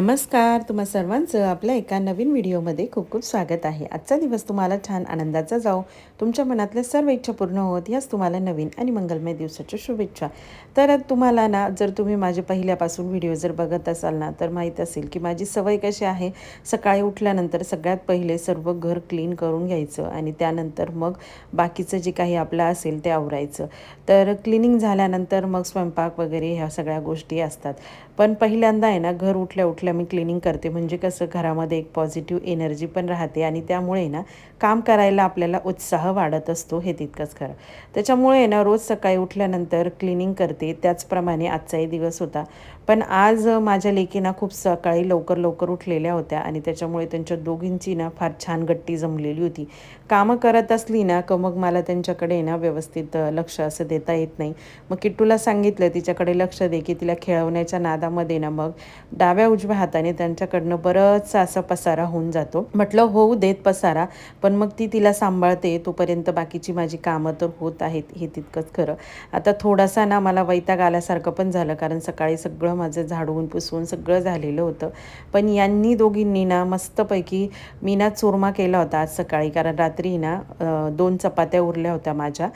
नमस्कार. तुम्हा सर्वांचं आपल्या एका नवीन व्हिडिओमध्ये खूप खूप स्वागत आहे. आजचा दिवस तुम्हाला छान आनंदाचा जाओ तुमच्या मनातल्या सर्व इच्छा पूर्ण होत याच तुम्हाला नवीन आणि मंगलमय दिवसाच्या शुभेच्छा. तर तुम्हाला ना जर तुम्ही माझे पहिल्यापासून व्हिडिओ जर बघत असाल ना तर माहीत असेल की माझी सवय कशी आहे. सकाळी उठल्यानंतर सगळ्यात पहिले सर्व घर क्लीन करून घ्यायचं आणि त्यानंतर मग बाकीचं जे काही आपलं असेल ते आवरायचं. तर क्लिनिंग झाल्यानंतर मग स्वयंपाक वगैरे ह्या सगळ्या गोष्टी असतात. पण पहिल्यांदा आहे ना घर उठल्या उठल्या मी क्लिनिंग करते. म्हणजे कसं घरामध्ये एक पॉझिटिव्ह एनर्जी पण राहते आणि त्यामुळे ना काम करायला आपल्याला उत्साह वाढत असतो हे तितकंच खरं. त्याच्यामुळे ना रोज सकाळी उठल्यानंतर क्लिनिंग करते. त्याचप्रमाणे आजचाही दिवस होता. पण आज माझ्या लेकीना खूप सकाळी लवकर लवकर उठलेल्या होत्या आणि त्याच्यामुळे त्यांच्या दोघींची ना फार छान गट्टी जमलेली होती. कामं करत असली ना का मग मला त्यांच्याकडे ना व्यवस्थित लक्ष असं देता येत नाही. मग किट्टूला सांगितलं तिच्याकडे लक्ष दे की तिला खेळवण्याच्या नादा नादामध्ये ना मग डाव्या उजव्या हाताने त्यांच्याकडनं बरंचसा असा पसारा होऊन जातो. म्हटलं होऊ देत पसारा पण मग ती तिला सांभाळते तोपर्यंत बाकीची माझी कामं तर होत आहेत हे तितकंच खरं. आता थोडासा ना मला वैताग आल्यासारखं पण झालं कारण सकाळी सगळं माझं झाडून पुसवून सगळं झालेलं होतं. पण यांनी दोघींनी ना मस्तपैकी मी ना चुरमा केला होता आज सकाळी कारण रात्री ना दोन चपात्या उरल्या होत्या माझ्या.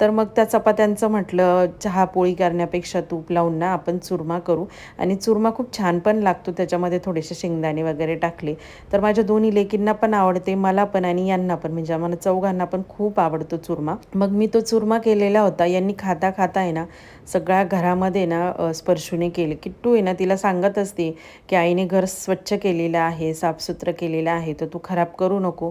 तर मग त्या चपात्यांचं म्हटलं चहा पोळी करण्यापेक्षा तूप लावून ना आपण चुरमा करू. आणि चुरमा खूप छान पण लागतो त्याच्यामध्ये थोडेसे शेंगदाणे वगैरे टाकले. तर माझ्या दोन्ही लेकींना पण आवडते मला पण आणि यांना पण. म्हणजे आम्हाला चौघांना पण खूप आवडतो चुरमा. मग मी तो चुरमा केलेला होता. यांनी खाता खाता आहे ना सगळ्या घरामध्ये ना स्पर्शूने केले. किट्टू आहे ना तिला सांगत असते की आईने घर स्वच्छ केलेलं आहे साफसुथरं केलेलं आहे तर तू खराब करू नको.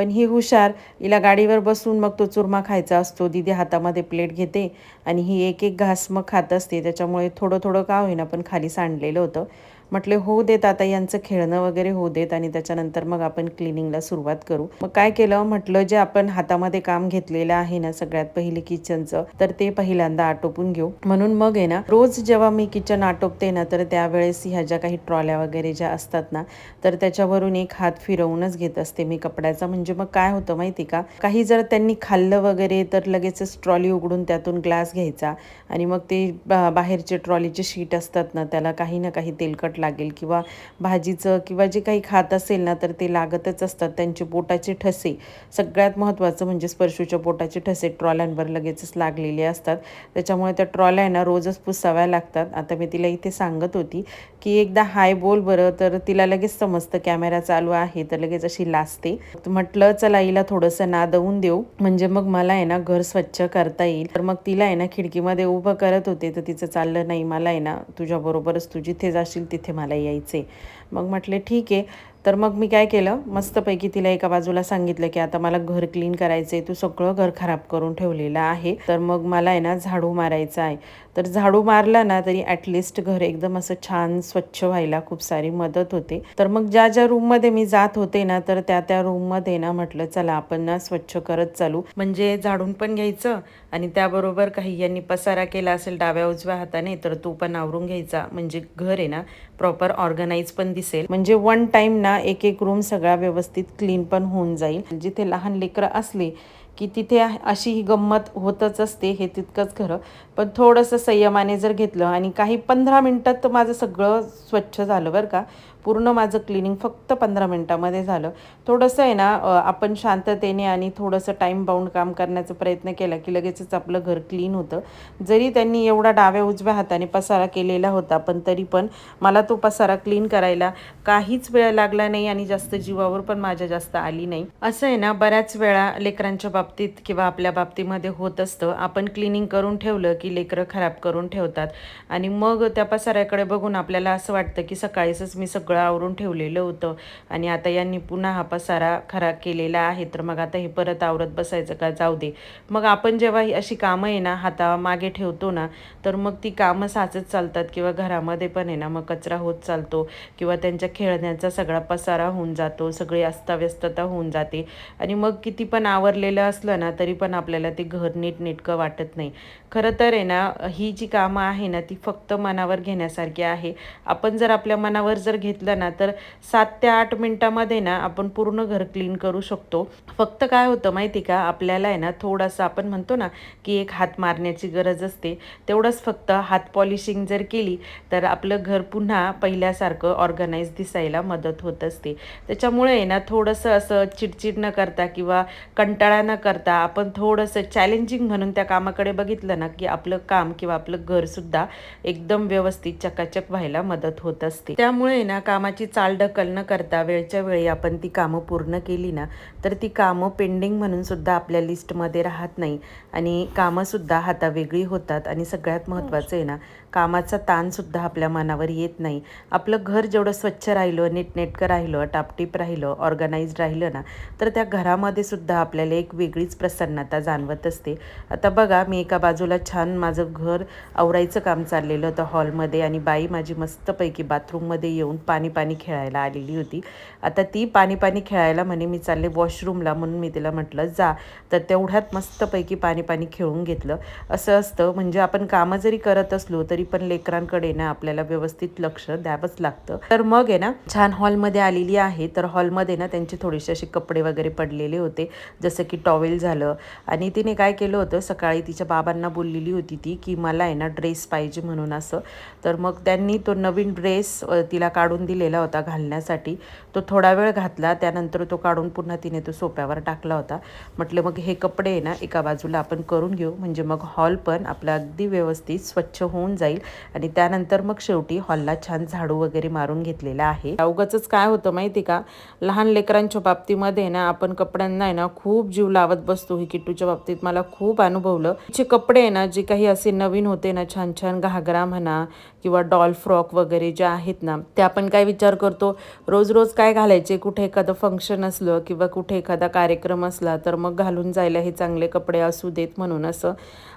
पण ही हुशार हिला गाडीवर बसून मग तो चुरमा खायचा असतो. दिदी हातामध्ये प्लेट घेते आणि ही एक एक घास मग खात असते. त्याच्यामुळे थोडं थोडं का होईना पण खाली सांडलेलं होतं. म्हटले होऊ देत आता यांचं खेळणं वगैरे होऊ देत आणि त्याच्यानंतर मग आपण क्लिनिंगला सुरुवात करू. मग काय केलं? म्हटलं जे आपण हातामध्ये काम घेतलेलं आहे ना सगळ्यात पहिले किचनचं तर ते पहिल्यांदा आटोपून घेऊ. म्हणून मग आहे ना रोज जेव्हा मी किचन आटोपते ना तर त्यावेळेस ह्या ज्या काही ट्रॉल्या वगैरे ज्या असतात ना तर त्याच्यावरून एक हात फिरवूनच घेत असते मी कपड्याचा. म्हणजे मग काय होतं माहिती का? काही जर त्यांनी खाल्लं वगैरे तर लगेचच ट्रॉली उघडून त्यातून ग्लास घ्यायचा आणि मग ते बाहेरचे ट्रॉलीचे शीट असतात ना त्याला काही ना काही तेलकट लागेल किंवा भाजीचं किंवा जे काही खात असेल ना तर ते लागतच असतात. त्यांचे पोटाचे ठसे सगळ्यात महत्त्वाचं म्हणजे स्पर्शूच्या पोटाचे ठसे ट्रॉल्यांवर लगेचच लागलेले असतात. त्याच्यामुळे त्या ट्रॉल्या ना रोजच पुसाव्या लागतात. आता मी तिला इथे सांगत होती की एकदा हाय बोल बरं तर तिला लगेच समजतं कॅमेरा चालू आहे तर लगेच अशी लाजते. म्हटलं चला हिला थोडंसं नादवून देऊ. म्हणजे मग मला आहे ना घर स्वच्छ करता येईल. तर मग तिला आहे ना खिडकीमध्ये उभं करत होते तर तिचं चाललं नाही मला आहे ना तुझ्याबरोबरच तू जिथे जाशील तिथे मला यायचे मग म्हटले ठीक आहे. तर मग मी काय केलं? मस्तपैकी तिला एका बाजूला सांगितलं की आता मला घर क्लीन करायचं आहे तू सगळं घर खराब करून ठेवलेलं आहे. तर मग मला आहे ना झाडू मारायचं आहे. तर झाडू मारला ना तरी ॲटलिस्ट घर एकदम असं छान स्वच्छ व्हायला खूप सारी मदत होते. तर मग ज्या ज्या रूममध्ये मी जात होते ना तर त्या त्या रूममध्ये ना म्हटलं चला आपण ना स्वच्छ करत चालू. म्हणजे झाडून पण घ्यायचं आणि त्याबरोबर काही यांनी पसारा केला असेल डाव्या उजव्या हाताने तर तो पण आवरून घ्यायचा. म्हणजे घर आहे ना प्रॉपर ऑर्गनाईज पण दिसेल. म्हणजे वन टाईम ना एक एक रूम सगळा व्यवस्थित क्लीन पण होऊन जाईल. जिथे लहान लेकरं असले की तिथे अशी ही गंमत होतच असते हे तितकंच खरं. पण थोडंसं संयमाने जर घेतलं आणि काही पंधरा मिनटात माझं सगळं स्वच्छ झालं बरं का. पूर्ण माझं क्लिनिंग फक्त पंधरा मिनटामध्ये झालं. थोडंसं आहे ना आपण शांततेने आणि थोडंसं टाईम बाउंड काम करण्याचा प्रयत्न केला की लगेचच आपलं घर क्लीन होतं. जरी त्यांनी एवढा डाव्या उजव्या हाताने पसारा केलेला होता पण तरी पण मला तो पसारा क्लीन करायला काहीच वेळ लागला नाही आणि जास्त जीवावर पण माझ्या जास्त आली नाही. असं आहे ना बऱ्याच वेळा लेकरांच्या बाबतीत किंवा आपल्या बाबतीमध्ये होत असतं. आपण क्लिनिंग करून ठेवलं की लेकरं खराब करून ठेवतात. आणि मग त्या पसाऱ्याकडे बघून आपल्याला असं वाटतं की सकाळीच मी सगळं सगळं आवरून ठेवलेलं होतं. आणि आता यांनी पुन्हा हा पसारा खरा केलेला आहे. तर मग आता हे परत आवरत बसायचं का? जाऊ दे. मग आपण जेव्हा ही अशी कामं आहे ना हाता मागे ठेवतो ना तर मग ती कामं साचत चालतात किंवा घरामध्ये पण आहे ना मग कचरा होत चालतो किंवा त्यांच्या खेळण्याचा सगळा पसारा होऊन जातो सगळी अस्ताव्यस्तता होऊन जाते. आणि मग किती पण आवरलेलं असलं ना तरी पण आपल्याला ते घर नीटनेटकं वाटत नाही. खरं तर आहे ना ही जी कामं आहे ना ती फक्त मनावर घेण्यासारखी आहे. आपण जर आपल्या मनावर जर घेत बघितलं ना तर सात ते आठ मिनिटामध्ये ना आपण पूर्ण घर क्लीन करू शकतो. फक्त काय होतं माहिती का आपल्याला आहे ना थोडंसं आपण म्हणतो ना की एक हात मारण्याची गरज असते. तेवढंच फक्त हात पॉलिशिंग जर केली तर आपलं घर पुन्हा पहिल्यासारखं ऑर्गनाईज दिसायला मदत होत असते. त्याच्यामुळे आहे ना थोडंसं असं चिडचिड न करता किंवा कंटाळा न करता आपण थोडंसं चॅलेंजिंग म्हणून त्या कामाकडे बघितलं ना की आपलं काम किंवा आपलं घरसुद्धा एकदम व्यवस्थित चकाचक व्हायला मदत होत असते. त्यामुळे ना कामाची चालढकल न करता वेळच्या वेळी आपण ती कामं पूर्ण केली ना तर ती कामं पेंडिंग म्हणून सुद्धा आपल्या लिस्टमध्ये राहत नाही. आणि कामंसुद्धा हातावेगळी होतात. आणि सगळ्यात महत्त्वाचं आहे ना कामाचा ताणसुद्धा आपल्या मनावर येत नाही. आपलं घर जेवढं स्वच्छ राहिलं नीटनेटकं राहिलं टापटीप राहिलं ऑर्गनाईज राहिलं ना तर त्या घरामध्ये सुद्धा आपल्याला एक वेगळीच प्रसन्नता जाणवत असते. आता बघा मी एका बाजूला छान माझं घर आवरायचं काम चाललेलं होतं हॉलमध्ये आणि बाई माझी मस्तपैकी बाथरूममध्ये येऊन पाणी पाणी खेळायला आलेली होती. आता ती पाणी पाणी खेळायला म्हणे मी चालले वॉशरूमला म्हणून मी तिला म्हटलं जा. तर तेवढ्यात मस्तपैकी पाणी पाणी खेळून घेतलं. असं असतं म्हणजे आपण कामं जरी करत असलो तरी पण लेकरांकडे ना आपल्याला व्यवस्थित लक्ष द्यावंच लागतं. तर मग आहे ना छान हॉलमध्ये आलेली आहे. तर हॉलमध्ये ना त्यांचे थोडेसे असे कपडे वगैरे पडलेले होते. जसं की टॉवेल झालं. आणि तिने काय केलं होतं सकाळी तिच्या बाबांना बोललेली होती ती की मला आहे ना ड्रेस पाहिजे म्हणून असं. तर मग त्यांनी तो नवीन ड्रेस तिला काढून दिलेला होता घालण्यासाठी. तो थोडा वेळ घातला. त्यानंतर तो काढून पुन्हा तिने तो सोप्यावर टाकला होता. म्हटलं मग हे कपडे आहे ना एका बाजूला आपण करून घेऊ. म्हणजे मग हॉल पण आपला अगदी व्यवस्थित स्वच्छ होऊन जाईल. आणि त्यानंतर मग शेवटी हॉलला छान झाडू वगैरे मारून घेतलेला आहे. उगाच काय होतं माहिती का? लहान लेकरांच्या बाबतीमध्ये ना आपण कपड्यांना आहे ना खूप जीव लावत बसतो. ही किट्टूच्या बाबतीत मला खूप अनुभवलं. तिचे कपडे आहे ना जे काही असे नवीन होते ना छान छान घागरा म्हणा किंवा डॉल फ्रॉक वगैरे जे आहेत ना ते आपण काय विचार करतो? रोज रोज काय घालायचे? कुठे एखादं फंक्शन असलं किंवा कुठे एखादा कार्यक्रम असला तर मग घालून जायला हे चांगले कपडे असू देत म्हणून असं.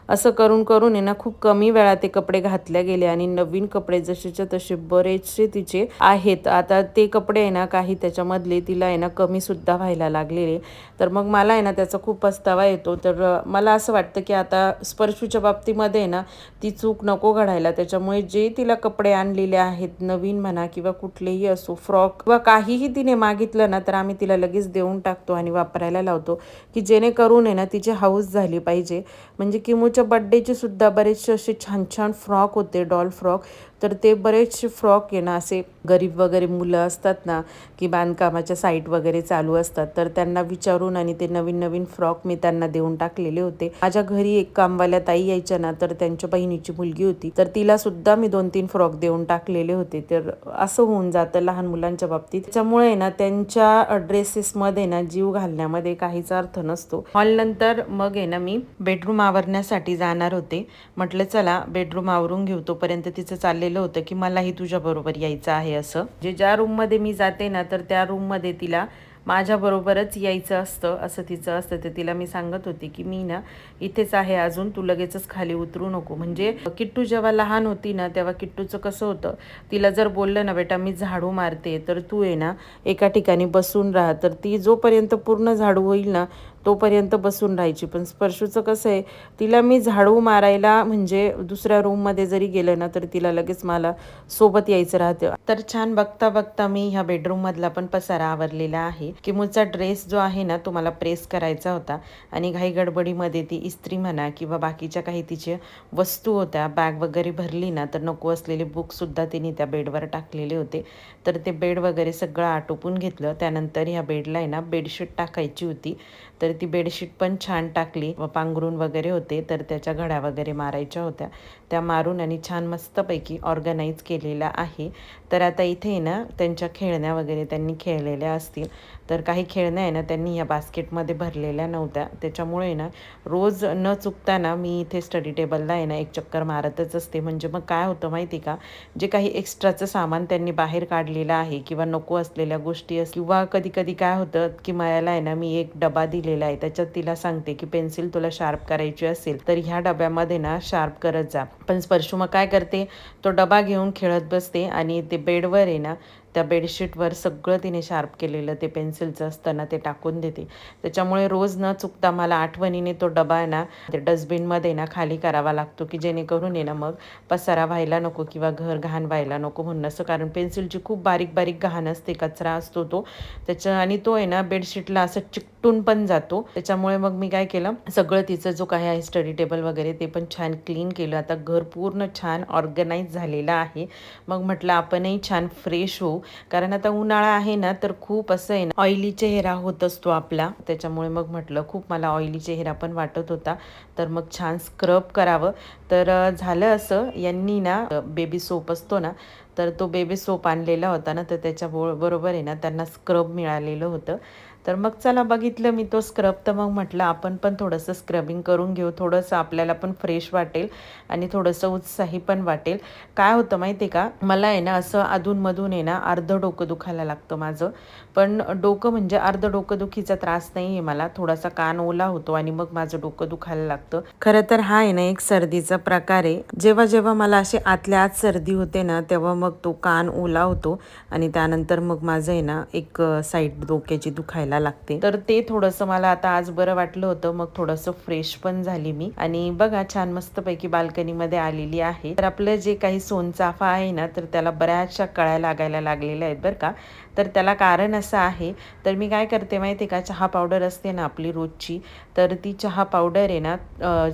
असं करून करून आहे ना खूप कमी वेळा ते कपडे घातल्या गेले आणि नवीन कपडे जसेच्या तसे बरेचसे तिचे आहेत. आता ते कपडे आहे ना काही त्याच्यामधले तिला आहे ना कमी सुद्धा व्हायला लागलेले. तर मग मला आहे ना त्याचा खूप पस्तावा येतो. तर मला असं वाटतं की आता स्पर्शूच्या बाबतीमध्ये आहे ना ती चूक नको घडायला. त्याच्यामुळे जे तिला कपडे आणलेले आहेत नवीन म्हणा किंवा कुठलेही असो फ्रॉक किंवा काहीही तिने मागितलं ना तर आम्ही तिला लगेच देऊन टाकतो आणि वापरायला लावतो. की जेणेकरून आहे ना तिची हाऊस झाली पाहिजे. म्हणजे किमूच्या बड्डेचे सुद्धा बरेचसे असे छान छान फ्रॉक होते डॉल फ्रॉक. तर ते बरेचसे फ्रॉक आहे ना असे गरीब वगैरे मुलं असतात ना की बांधकामाच्या साईट वगैरे चालू असतात तर त्यांना विचारून आणि ते नवीन नवीन फ्रॉक मी त्यांना देऊन टाकलेले होते. माझ्या घरी एक कामवाल्या ताई यायच्या ना तर त्यांच्या बहिणीची मुलगी होती तर तिला सुद्धा मी दोन तीन फ्रॉक देऊन टाकलेले होते. तर असं होऊन जातं लहान मुलांच्या बाबतीत. त्याच्यामुळे ना त्यांच्या ड्रेसेसमध्ये ना जीव घालण्यामध्ये काहीच अर्थ नसतो. हॉल नंतर मग आहे ना मी बेडरूम आवरण्यासाठी जाणार होते. म्हटलं चला बेडरूम आवरून घेऊ तोपर्यंत तिचं चाललेलं होतं की मलाही तुझ्याबरोबर यायचं आहे असं. जे ज्या रूममध्ये मी जाते ना तर त्या रूममध्ये तिला माझ्याबरोबरच यायचं असतं असं तिचं असतं. ते तिला मी सांगत होते की मी ना इथेच आहे अजून तू लगेचच खाली उतरू नको. म्हणजे किट्टू जेव्हा लहान होती ना तेव्हा किट्टूचं कसं होतं तिला जर बोललं ना बेटा मी झाडू मारते तर तू आहे ना एका ठिकाणी बसून राहा. तर ती जोपर्यंत पूर्ण झाडू होईल ना तोपर्यंत बसून राहायची. पण स्पर्शूचं कसं आहे तिला मी झाडू मारायला म्हणजे दुसऱ्या रूममध्ये जरी गेलं ना तर तिला लगेच मला सोबत यायचं राहतं. तर छान बघता बघता मी ह्या बेडरूममधला पण पसारा आवरलेला आहे. किमूचा ड्रेस जो आहे ना तो मला प्रेस करायचा होता. आणि घाई गडबडीमध्ये ती इस्त्री म्हणा किंवा बाकीच्या काही तिच्या वस्तू होत्या बॅग वगैरे भरली ना तर नको असलेले बुकसुद्धा तिने त्या बेडवर टाकलेले होते. तर ते बेड वगैरे सगळं आटोपून घेतलं. त्यानंतर ह्या बेडला आहे ना बेडशीट टाकायची होती. तर ती बेडशीट पण छान टाकली. व पांघरून वगैरे होते तर त्याच्या घड्या वगैरे मारायच्या होत्या. त्या मारून आणि छान मस्तपैकी ऑर्गनाईज केलेला आहे. तर आता इथे ना त्यांच्या खेळण्या वगैरे त्यांनी खेळलेल्या असतील. तर काही खेळण्या आहे ना त्यांनी या बास्केटमध्ये भरलेल्या नव्हत्या. त्याच्यामुळे ना रोज न चुकताना मी इथे स्टडी टेबलला आहे ना एक चक्कर मारतच असते. म्हणजे मग काय होतं माहिती का? जे काही एक्स्ट्राचं सामान त्यांनी बाहेर काढलेलं आहे किंवा नको असलेल्या गोष्टी अस किंवा कधी कधी काय होतं की मला आहे ना मी एक डबा दिलेला आहे. त्याच्यात तिला सांगते की पेन्सिल तुला शार्प करायची असेल तर ह्या डब्यामध्ये ना शार्प करत जा. पण स्पर्शू मग काय करते? तो डबा घेऊन खेळत बसते आणि ते बेडवर आहे ना त्या बेडशीटवर सगळं तिने शार्प केलेलं ते पेन्सिलचं असताना ते टाकून देते. त्याच्यामुळे रोज न चुकता मला आठवणीने तो डबा आहे ना ते डस्टबिनमध्ये ना खाली करावा लागतो की जेणेकरून आहे ना मग पसारा व्हायला नको किंवा घर घाण व्हायला नको म्हणून असं. कारण पेन्सिलची खूप बारीक बारीक घाण असते कचरा असतो तो. त्याच्या आणि तो आहे ना बेडशीटला असं चिकटून पण जातो. त्याच्यामुळे मग मी काय केलं सगळं तिचं जो काही आहे स्टडी टेबल वगैरे ते पण छान क्लीन केलं. आता घर पूर्ण छान ऑर्गनाईज झालेलं आहे. मग म्हटलं आपणही छान फ्रेश होऊ. कारण आता उन्हाळा आहे ना तर खूप असं आहे ना ऑइली चेहरा होत असतो आपला. त्याच्यामुळे मग म्हटलं खूप मला ऑइली चेहरा पण वाटत होता. तर मग छान स्क्रब करावं. तर झालं असं. यांनी ना बेबी सोप असतो ना तर तो बेबी सोप आणलेला होता ना तर त्याच्या बरोबर आहे ना त्यांना स्क्रब मिळालेलं होतं. तर मग चला बघितलं मी तो स्क्रब तर मग म्हटलं आपण पण थोडंसं स्क्रबिंग करून घेऊ. थोडंसं आपल्याला पण फ्रेश वाटेल आणि थोडंसं उत्साही पण वाटेल. काय होतं माहिती आहे का? मला आहे ना असं अधूनमधून आहे ना अर्धं डोकं दुखायला लागतं माझं. पण डोकं म्हणजे अर्ध डोकंदुखीचा त्रास नाही आहे मला. थोडासा कान ओला होतो आणि मग माझं डोकं दुखायला लागतं. खरं तर हा आहे ना एक सर्दीचा प्रकार आहे. जेव्हा जेव्हा मला अशी आतल्या आत सर्दी होते ना तेव्हा मग तो कान ओला होतो आणि त्यानंतर मग माझं आहे ना एक साईड डोक्याची दुखायला लागते. तर ते थोडंसं मला आता आज बरं वाटलं होतं मग थोडंसं फ्रेश पण झाली मी. आणि बघा छान मस्तपैकी बाल्कनीमध्ये आलेली आहे. तर आपलं जे काही सोनचाफा आहे ना तर त्याला बऱ्याचशा कळ्या लागायला लागलेल्या आहेत बरं का. तर त्याला कारण असं आहे. तर मी काय करते माहिती आहे का चहा पावडर असते ना आपली रोजची तर ती चहा पावडर आहे ना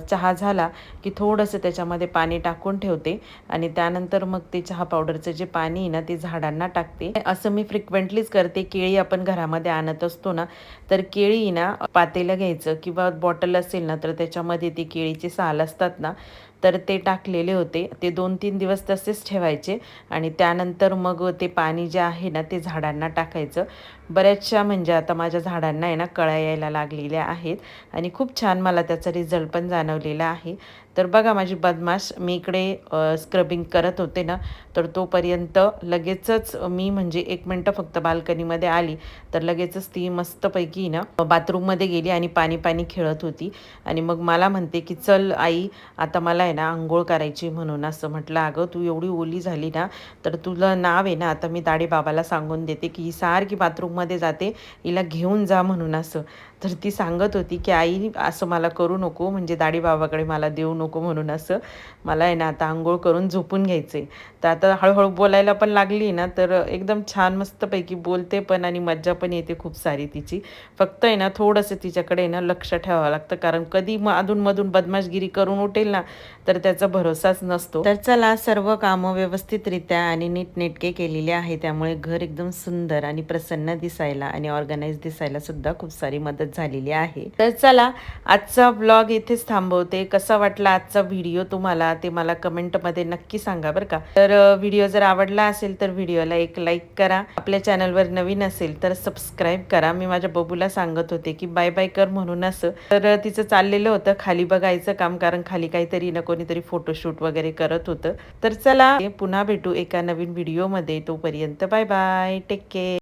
चहा झाला की थोडंसं त्याच्यामध्ये पाणी टाकून ठेवते आणि त्यानंतर मग ते चहा पावडरचं जे पाणी आहे ना ते झाडांना टाकते. असं मी फ्रिक्वेंटलीच करते. केळी आपण घरामध्ये आणत असतो ना तर केळी ना पातेलं घ्यायचं किंवा बॉटल असेल ना तर त्याच्यामध्ये ती केळीची साल असतात ना तर ते टाकलेले होते. ते दोन तीन दिवस तसेच ठेवायचे आणि त्यानंतर मग ते पाणी जे आहे ना ते झाडांना टाकायचं. बऱ्याचशा म्हणजे आता माझ्या झाडांना आहे ना कळ्या यायला लागलेल्या आहेत आणि खूप छान मला त्याचा रिझल्ट पण जाणवलेला आहे. तर बघा माझी बदमाश मी इकडे स्क्रबिंग करत होते ना तर तोपर्यंत लगेचच मी म्हणजे एक मिनटं फक्त बाल्कनीमध्ये आली. तर लगेचच ती मस्तपैकी ना बाथरूममध्ये गेली आणि पाणी पाणी खेळत होती. आणि मग मला म्हणते की चल आई आता मला आहे ना आंघोळ करायची म्हणून असं म्हटलं. अगं तू एवढी ओली झाली ना तर तुझं नाव आहे ना आता मी दाढी बाबाला सांगून देते की ही सारखी बाथरूममध्ये जाते. हिला घेऊन जा म्हणून असं. तर ती सांगत होती की आई असं मला करू नको म्हणजे दाढीबाबाकडे मला देऊ नको म्हणून असं मला आहे ना आता आंघोळ करून झोपून घ्यायचे तर आता हळूहळू बोलायला पण लागली ना तर एकदम छान मस्तपैकी बोलते पण आणि मज्जा पण येते खूप सारी तिची. फक्त आहे ना थोडंसं तिच्याकडे ना लक्ष ठेवावं लागतं कारण कधी मग अधूनमधून बदमाशगिरी करून उठेल ना तर त्याचा भरोसाच नसतो. तर चला सर्व कामं व्यवस्थितरित्या आणि नीटनेटके केलेले आहे त्यामुळे घर एकदम सुंदर आणि प्रसन्न दिसायला आणि ऑर्गनाईज दिसायला सुद्धा खूप सारी मदत मदत झालेली आहे. तर चला आजचा ब्लॉग इथेच थांबवते. कसा वाटला आजचा व्हिडिओ तुम्हाला? ते मला कमेंटमध्ये नक्की सांगा बरं का. तर व्हिडिओ जर आवडला असेल तर व्हिडिओला एक लाईक करा. आपल्या चॅनलवर नवीन असेल तर सबस्क्राईब करा. मी माझ्या बबूला सांगत होते की बाय बाय कर म्हणून असं. तर तिचं चाललेलं होतं. खाली बघायचं काम कारण खाली काहीतरी ना कोणीतरी फोटोशूट वगैरे करत होतं. तर चला पुन्हा भेटू एका नवीन व्हिडिओमध्ये तोपर्यंत बाय बाय टेक केअर